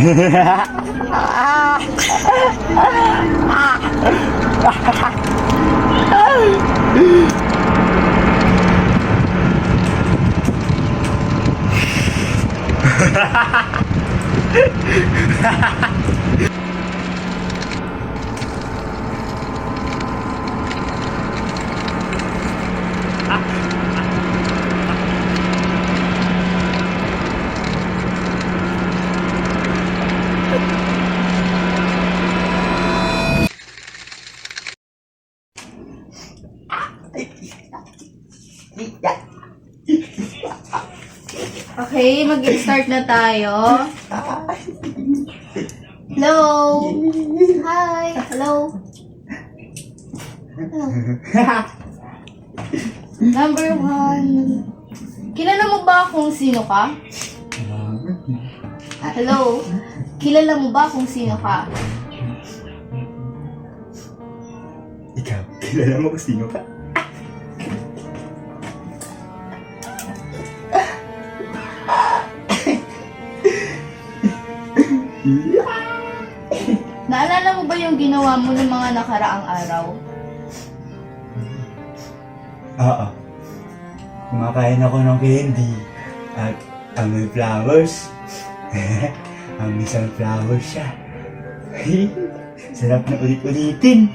Ha ha ha! Okay, mag-start na tayo. Hello? Hi. Hello? Hello. Number one. Kilala mo ba kung sino ka? Hello? Kilala mo ba kung sino ka? Ikaw, kilala mo kung sino ka? Naalala mo ba yung ginawa mo ng mga nakaraang araw? Oo. Kumakain ako ng candy. At amoy flowers. amoy sunflowers siya. Sarap na ulit-ulitin.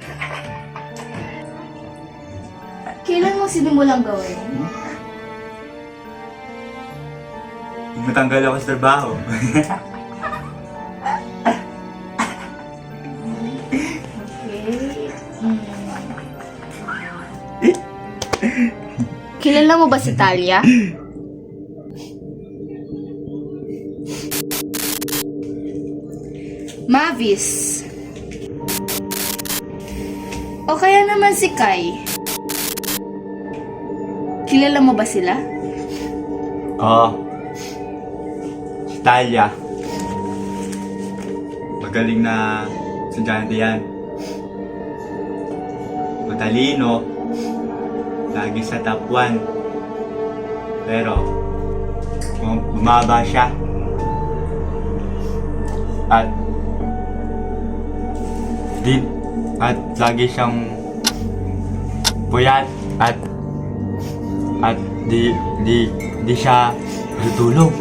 Kailan mo sinimulang gawin? Matanggal ako sa trabaho. Kilala mo ba si Talia? Mavis. O kaya naman si Kai. Kilala mo ba sila? Oo. Si Talia. Magaling na estudyante yan. Matalino. Lagi sa top 1. Pero, bum- bumaba siya. At, di, at lagi siyang puyat at at di di di siya natutulog.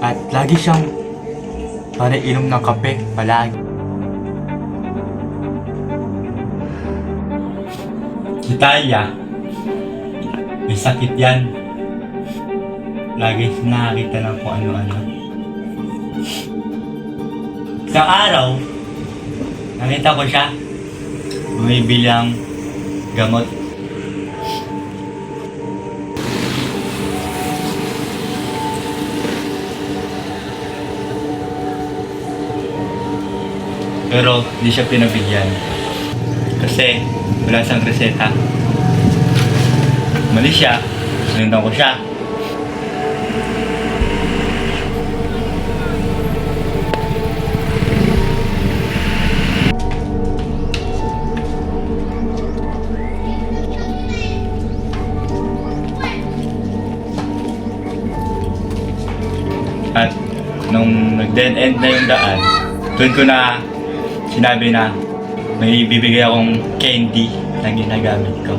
At lagi siyang para inom ng kape palagi. Si Talia, may sakit yan. Lagi nakakita ng kung ano-ano. Isang araw, nakita ko siya. Bumibili ng gamot Pero hindi siya pinabigyan. Kasi wala siyang reseta. Mali siya. Sinundan ko siya. At nung nag-dead end na yung daan, doon ko na sinabi na may bibigay akong candy na ginagamit ko.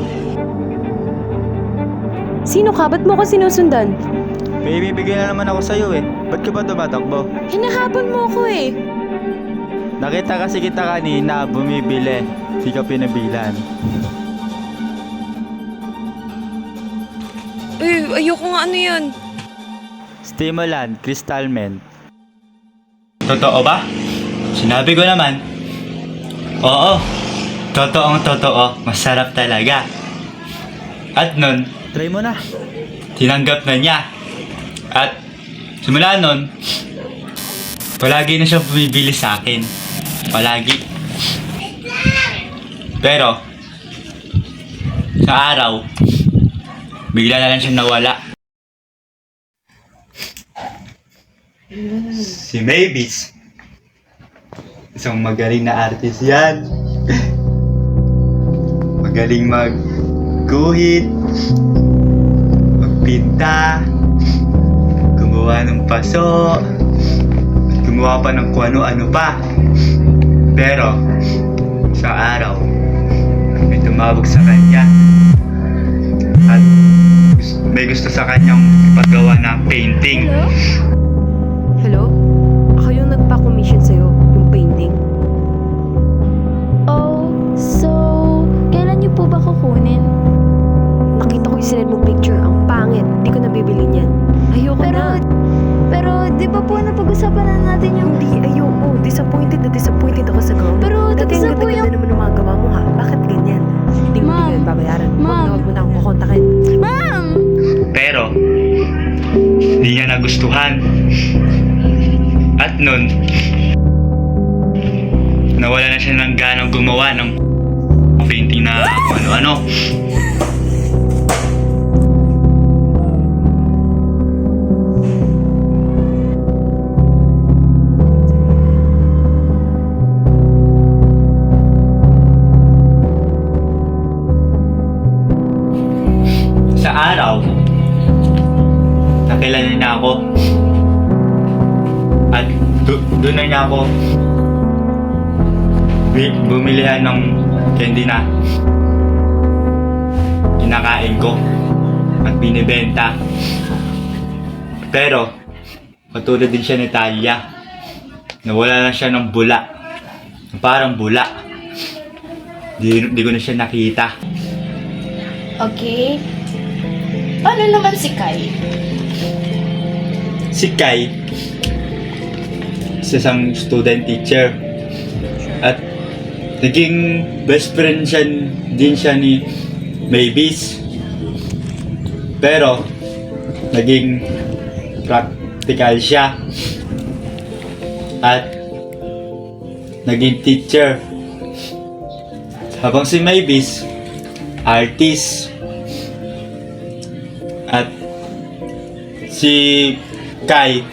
Sino ka? Ba't mo ko sinusundan? May ibibigay na naman ako sa'yo eh. Ba't ka ba tumatakbo? Hinahabol mo ko eh. Nakita kasi kita kanina, bumibili. Di ka pinabilan. Uy, ayoko nga ano yun. Stimulant, Crystal Mint. Totoo ba? Sinabi ko naman. Oo. Totoong totoo. Masarap talaga. At nun, Try mo na. tinanggap na niya. At simula nun, palagi na siya bumibili sa akin. Palagi. Pero, sa araw, bigla na lang siya nawala. Si Mavis. Isang magaling na artist yan. Magaling mag-guhit, magpinta, gumawa ng paso. Gumawa pa ng kung ano-ano pa. Pero, sa araw, may tumawag sa kanya. At may gusto sa kanyang ipagawa ng painting. Hello? Ako yung nagpa-commission sa'yo, yung painting. Oh, so, kailan niyo po ba kukunin? Sinend mo picture. Ang pangit. Hindi ko nabibilin yan. Ayoko Pero, na. pero, di ba po napag-usapan na natin yung... Hindi, ayoko. Disappointed na disappointed ako sa gown. Pero, Dati ang ganda-ganda yung... naman ng mga gawa mo ha. Bakit ganyan? Hindi ko hindi ko babayaran. Ma'am. huwag mo na akong kukontakin. Ma'am! Pero, hindi niya nagustuhan. At nun, nawala na siya ng ganang gumawa ng painting na kung ano-ano. Nakilala niya ako. At do- doon na niya ako bumilihan ng candy na kinakain ko at binibenta. Pero, katulad din siya ni Talia. Nawala na siya ng bula. Parang bula. Di, di ko na siya nakita. Okay. Paano naman si Kai? Si Kai isa isang student teacher. At naging best friend siya din siya ni Mavis. Pero naging practical siya. At naging teacher. Habang si Mavis artist. At si Kai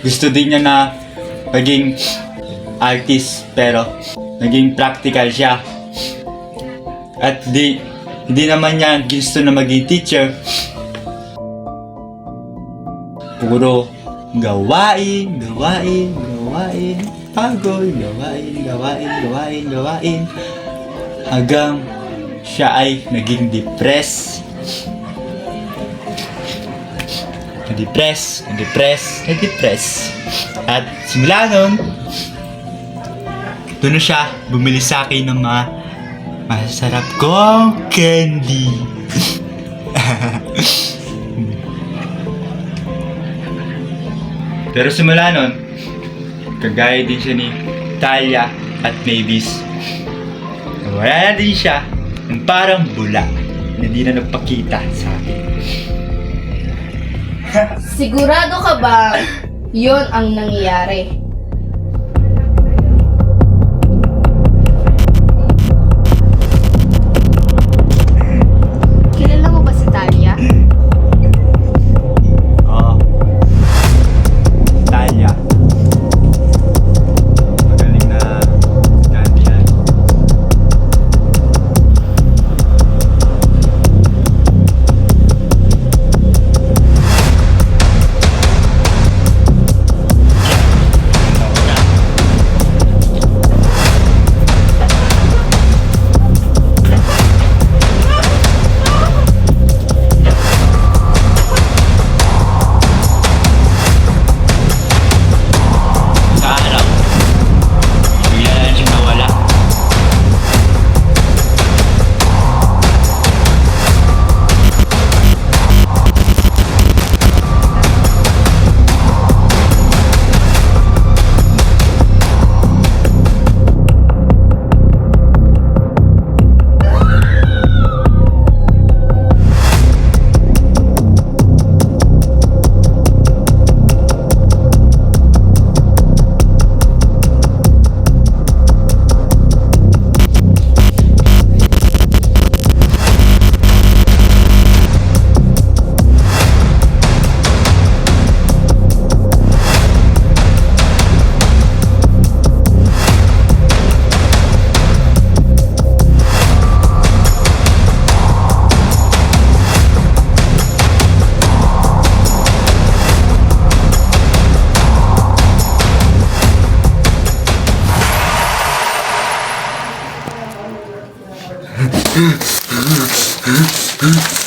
gusto din niya na maging artist pero naging practical siya. At di hindi naman niya gusto na maging teacher. Puro gawain gawain gawain. Pagod gawain gawain gawain gawain. Hanggang siya ay naging depressed na-depress, na-depress, na-depress. At simula nun, doon siya bumili sa akin ng mga masarap kong candy. Pero simula nun, kagaya din siya ni Talia at Mavis. Wala na din siya ng parang bula na hindi na nagpakita sa. Sigurado ka ba yon ang nangyayari?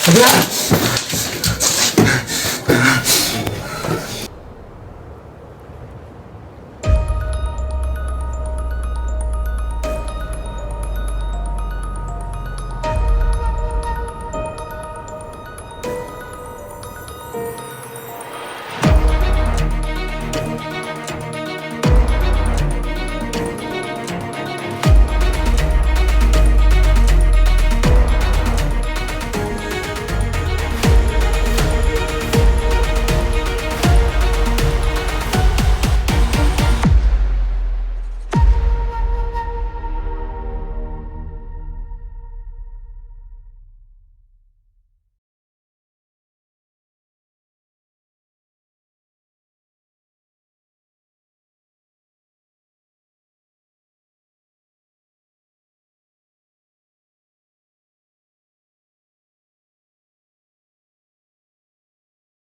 Huwag!